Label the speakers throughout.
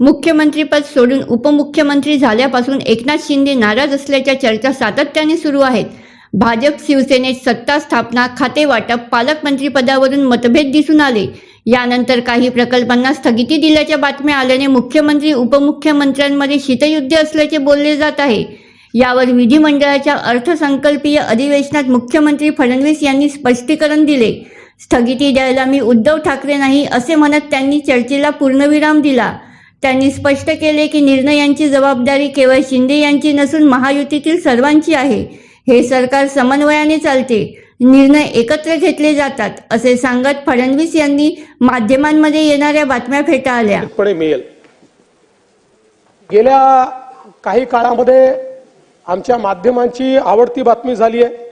Speaker 1: मुख्यमंत्रीपद सोडून उपमुख्यमंत्री झाल्यापासून एकनाथ शिंदे नाराज असल्याच्या चर्चा सातत्याने सुरू आहेत. भाजप शिवसेनेत सत्ता स्थापना खाते वाटप पालकमंत्रीपदावरून मतभेद दिसून आले. यानंतर काही प्रकल्पांना स्थगिती दिल्याच्या बातम्या आल्याने मुख्यमंत्री उपमुख्यमंत्र्यांमध्ये शीतयुद्ध असल्याचे बोलले जात आहे. यावर विधिमंडळाच्या अर्थसंकल्पीय अधिवेशनात मुख्यमंत्री फडणवीस यांनी स्पष्टीकरण दिले. स्थगिती द्यायला मी उद्धव ठाकरे नाही असे म्हणत त्यांनी चर्चेला पूर्णविराम दिला. त्यांनी स्पष्ट केले की निर्णयांची जबाबदारी केवळ शिंदे यांची नसून महायुतीतील सर्वांची आहे. हे सरकार समन्वयाने चालते. निर्णय एकत्र घेतले जातात असे सांगत फडणवीस यांनी माध्यमांमध्ये येणाऱ्या बातम्या फेटाळल्या.
Speaker 2: मिळेल. गेल्या काही काळामध्ये आमच्या माध्यमांची आवडती बातमी झाली आहे.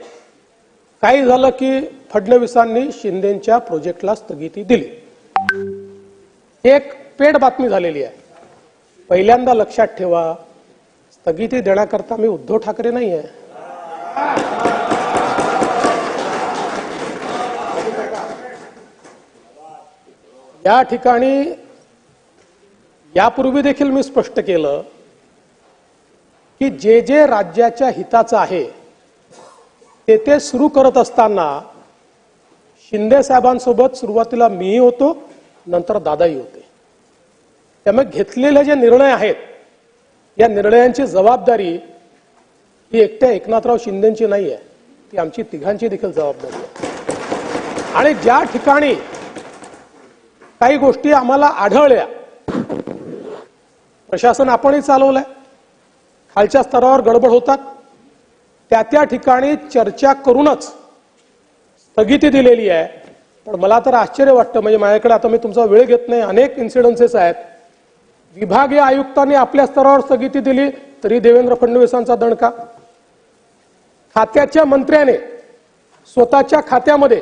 Speaker 2: काही झालं की फडणवीसांनी शिंदेच्या प्रोजेक्टला स्थगिती दिली. एक पेड बातमी झालेली आहे. पहिल्यांदा लक्षात ठेवा स्थगिती देण्याकरता मी उद्धव ठाकरे नाही आहे या ठिकाणी यापूर्वी देखील मी स्पष्ट केलं की जे जे राज्याच्या हिताचं आहे ते ते सुरू करत असताना शिंदे साहेबांसोबत सुरुवातीला मीही होतो नंतर दादाही होते. त्यामुळे घेतलेले जे निर्णय आहेत या निर्णयांची जबाबदारी ही एकट्या एकनाथराव शिंदेची नाही आहे. ती आमची तिघांची देखील जबाबदारी आहे. आणि ज्या ठिकाणी काही गोष्टी आम्हाला आढळल्या प्रशासन आपणही चालवलंय. खालच्या स्तरावर गडबड होतात. त्या त्या ठिकाणी चर्चा करूनच स्थगिती दिलेली आहे. पण मला तर आश्चर्य वाटतं म्हणजे माझ्याकडे आता मी तुमचा वेळ घेत नाही. अनेक इन्सिडन्सेस आहेत. विभागीय आयुक्तांनी आपल्या स्तरावर स्थगिती दिली तरी देवेंद्र फडणवीसांचा दणका. खात्याच्या मंत्र्याने स्वतःच्या खात्यामध्ये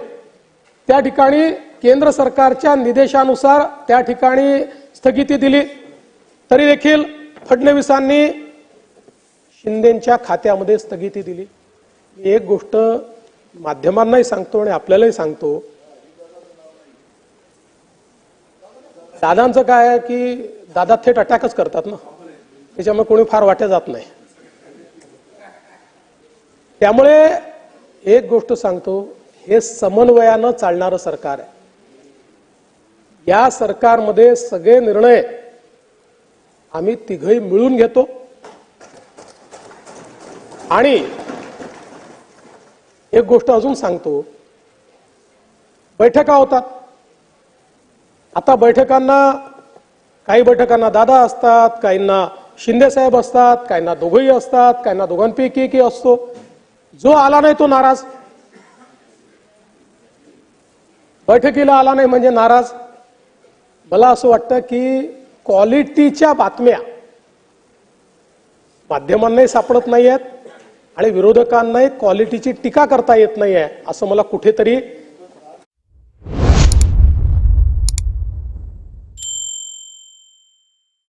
Speaker 2: त्या ठिकाणी केंद्र सरकारच्या निदेशानुसार त्या ठिकाणी स्थगिती दिली. तरी देखील फडणवीसांनी शिंदेच्या खात्यामध्ये स्थगिती दिली. एक गोष्ट माध्यमांनाही सांगतो आणि आपल्यालाही सांगतो. दादांचं काय आहे की दादा थेट अटॅकच करतात ना. त्याच्यामुळे कोणी फार वाट्या जात नाही. त्यामुळे एक गोष्ट सांगतो हे समन्वयानं चालणारं सरकार आहे. या सरकारमध्ये सगळे निर्णय आम्ही तिघही मिळून घेतो. आणि एक गोष्ट अजून सांगतो बैठका होतात. आता बैठकांना काही बैठकांना दादा असतात काहींना शिंदे साहेब असतात काहींना दोघंही असतात काहींना दोघांपैकी एकही असतो. जो आला नाही तो नाराज. बैठकीला आला नाही म्हणजे नाराज. मला असं वाटतं की क्वालिटीच्या बातम्या माध्यमांनाही सापडत नाही आहेत आणि विरोधकांनाही क्वालिटीची टीका करता येत नाही आहे असं मला कुठेतरी